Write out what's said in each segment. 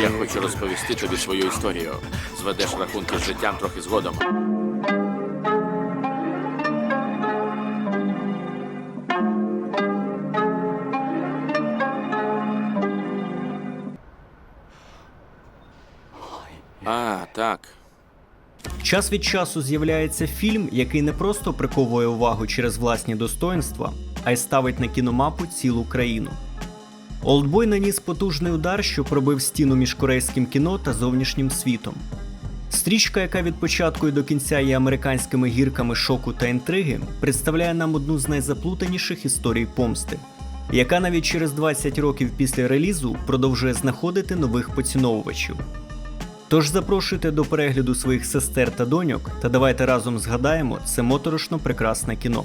Я хочу розповісти тобі свою історію. Зведеш рахунки з життям трохи згодом. А, так. Час від часу з'являється фільм, який не просто приковує увагу через власні достоинства, а й ставить на кіномапу цілу країну. Олдбой наніс потужний удар, що пробив стіну між корейським кіно та зовнішнім світом. Стрічка, яка від початку і до кінця є американськими гірками шоку та інтриги, представляє нам одну з найзаплутаніших історій помсти, яка навіть через 20 років після релізу продовжує знаходити нових поціновувачів. Тож запрошуйте до перегляду своїх сестер та доньок, та давайте разом згадаємо це моторошно прекрасне кіно.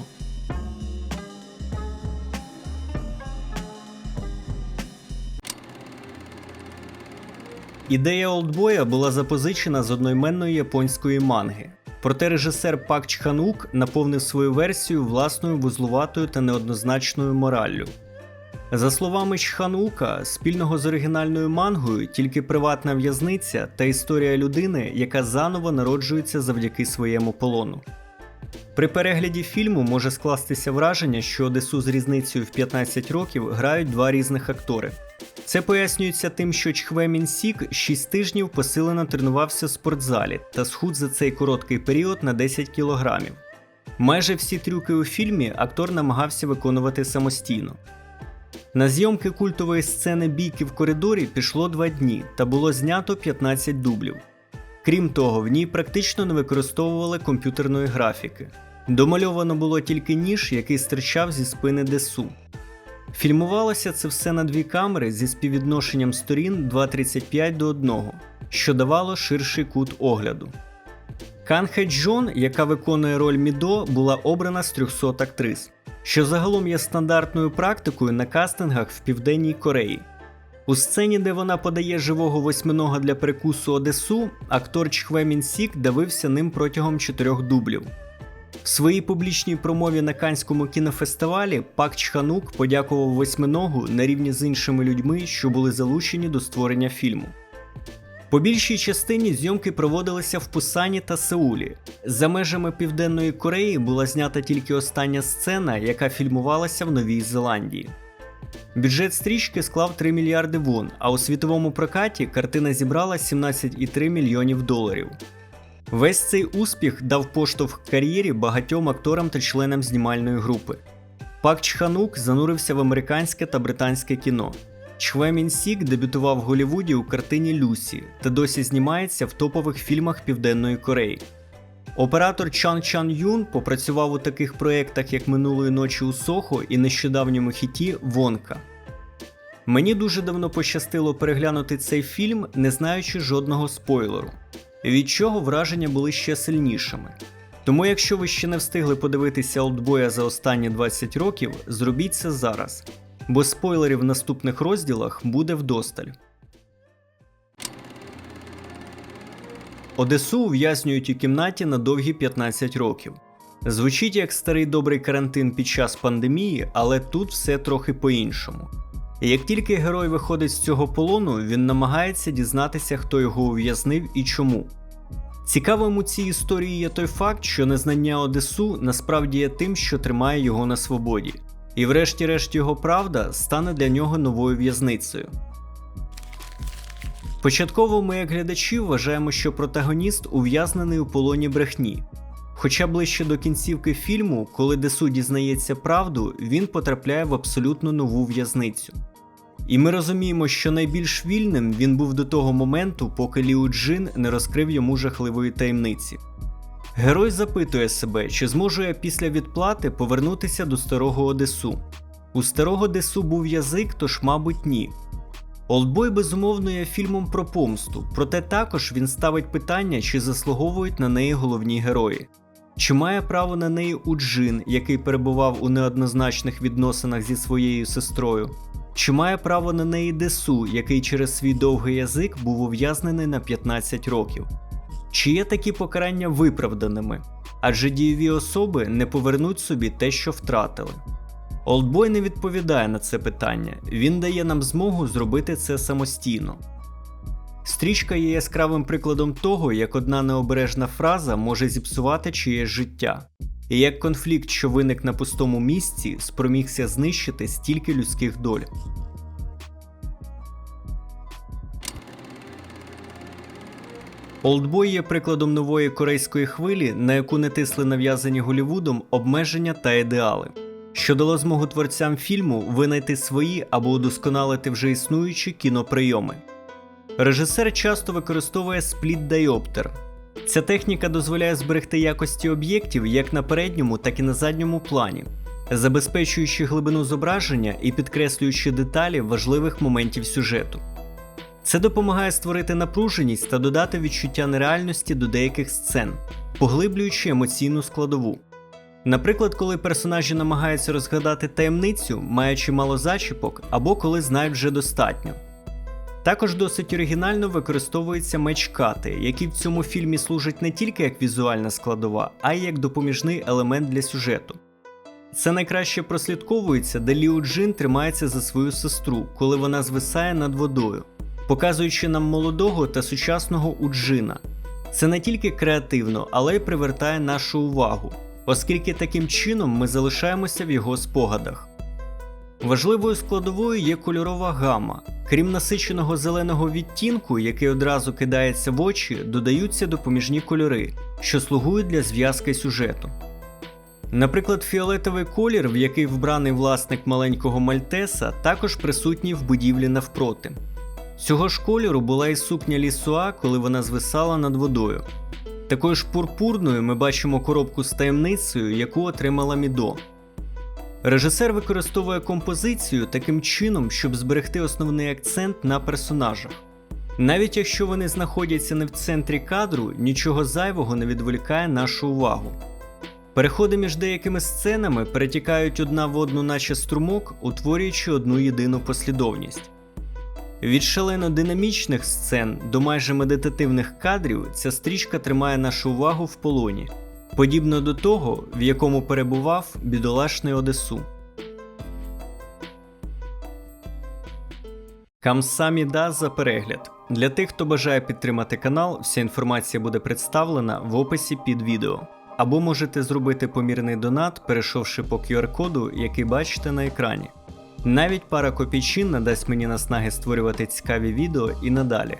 Ідея Олдбоя була запозичена з одноіменної японської манги. Проте режисер Пак Чханук наповнив свою версію власною вузлуватою та неоднозначною мораллю. За словами Чханука, спільного з оригінальною мангою тільки приватна в'язниця та історія людини, яка заново народжується завдяки своєму полону. При перегляді фільму може скластися враження, що Одесу з різницею в 15 років грають два різних актори. Це пояснюється тим, що Чхве Мін Сік 6 тижнів посилено тренувався в спортзалі та схуд за цей короткий період на 10 кілограмів. Майже всі трюки у фільмі актор намагався виконувати самостійно. На зйомки культової сцени бійки в коридорі пішло два дні та було знято 15 дублів. Крім того, в ній практично не використовували комп'ютерної графіки. Домальовано було тільки ніж, який стирчав зі спини Десу. Фільмувалося це все на дві камери зі співвідношенням сторін 2.35 до 1, що давало ширший кут огляду. Кан Хе Джон, яка виконує роль Мідо, була обрана з 300 актрис, що загалом є стандартною практикою на кастингах в Південній Кореї. У сцені, де вона подає живого восьминога для перекусу Одесу, актор Чхве Мін Сік давився ним протягом чотирьох дублів. В своїй публічній промові на Канському кінофестивалі Пак Чханук подякував восьминогу на рівні з іншими людьми, що були залучені до створення фільму. По більшій частині зйомки проводилися в Пусані та Сеулі. За межами Південної Кореї була знята тільки остання сцена, яка фільмувалася в Новій Зеландії. Бюджет стрічки склав 3 мільярди вон, а у світовому прокаті картина зібрала 17,3 мільйонів доларів. Весь цей успіх дав поштовх кар'єрі багатьом акторам та членам знімальної групи. Пак Чханук занурився в американське та британське кіно. Чхве Мін Сік дебютував в Голлівуді у картині Люсі та досі знімається в топових фільмах Південної Кореї. Оператор Чан Чан Юн попрацював у таких проєктах, як Минулої ночі у Сохо і нещодавньому хіті Вонка. Мені дуже давно пощастило переглянути цей фільм, не знаючи жодного спойлеру, від чого враження були ще сильнішими. Тому, якщо ви ще не встигли подивитися Олдбоя за останні 20 років, зробіть це зараз, бо спойлерів в наступних розділах буде вдосталь. Одесу ув'язнюють у кімнаті на довгі 15 років. Звучить як старий добрий карантин під час пандемії, але тут все трохи по-іншому. Як тільки герой виходить з цього полону, він намагається дізнатися, хто його ув'язнив і чому. Цікавим у цій історії є той факт, що незнання Одесу насправді є тим, що тримає його на свободі, і врешті-решт його правда стане для нього новою в'язницею. Початково ми, як глядачі, вважаємо, що протагоніст ув'язнений у полоні брехні. Хоча ближче до кінцівки фільму, коли Десу дізнається правду, він потрапляє в абсолютно нову в'язницю. І ми розуміємо, що найбільш вільним він був до того моменту, поки Ліу Джин не розкрив йому жахливої таємниці. Герой запитує себе, чи зможу я після відплати повернутися до старого Одесу. У старого Десу був язик, тож, мабуть, ні. Олдбой безумовно є фільмом про помсту, проте також він ставить питання, чи заслуговують на неї головні герої. Чи має право на неї Уджин, який перебував у неоднозначних відносинах зі своєю сестрою? Чи має право на неї Десу, який через свій довгий язик був ув'язнений на 15 років? Чи є такі покарання виправданими? Адже дієві особи не повернуть собі те, що втратили. Олдбой не відповідає на це питання, він дає нам змогу зробити це самостійно. Стрічка є яскравим прикладом того, як одна необережна фраза може зіпсувати чиєсь життя, і як конфлікт, що виник на пустому місці, спромігся знищити стільки людських доль. Олдбой є прикладом нової корейської хвилі, на яку не тисли нав'язані Голівудом обмеження та ідеали, що дало змогу творцям фільму винайти свої або удосконалити вже існуючі кіноприйоми. Режисер часто використовує спліт-дайоптер. Ця техніка дозволяє зберегти якості об'єктів як на передньому, так і на задньому плані, забезпечуючи глибину зображення і підкреслюючи деталі важливих моментів сюжету. Це допомагає створити напруженість та додати відчуття нереальності до деяких сцен, поглиблюючи емоційну складову. Наприклад, коли персонажі намагаються розгадати таємницю, маючи мало зачіпок, або коли знають вже достатньо. Також досить оригінально використовуються меч-кати, які в цьому фільмі служать не тільки як візуальна складова, а й як допоміжний елемент для сюжету. Це найкраще прослідковується, де Ліу Джин тримається за свою сестру, коли вона звисає над водою, показуючи нам молодого та сучасного Уджина. Це не тільки креативно, але й привертає нашу увагу, оскільки таким чином ми залишаємося в його спогадах. Важливою складовою є кольорова гама. Крім насиченого зеленого відтінку, який одразу кидається в очі, додаються допоміжні кольори, що слугують для зв'язки сюжету. Наприклад, фіолетовий колір, в який вбраний власник маленького Мальтеса, також присутній в будівлі навпроти. Цього ж кольору була і сукня лісуа, коли вона звисала над водою. Такою ж пурпурною ми бачимо коробку з таємницею, яку отримала Мідо. Режисер використовує композицію таким чином, щоб зберегти основний акцент на персонажах. Навіть якщо вони знаходяться не в центрі кадру, нічого зайвого не відволікає нашу увагу. Переходи між деякими сценами перетікають одна в одну, наче струмок, утворюючи одну єдину послідовність. Від шалено динамічних сцен до майже медитативних кадрів ця стрічка тримає нашу увагу в полоні, подібно до того, в якому перебував бідолашний Одесу. Камсаміда за перегляд. Для тих, хто бажає підтримати канал, вся інформація буде представлена в описі під відео. Або можете зробити помірний донат, перейшовши по QR-коду, який бачите на екрані. Навіть пара копійчин надасть мені наснаги створювати цікаві відео і надалі.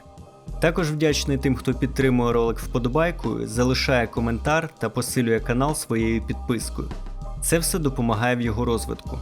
Також вдячний тим, хто підтримує ролик вподобайкою, залишає коментар та посилює канал своєю підпискою. Це все допомагає в його розвитку.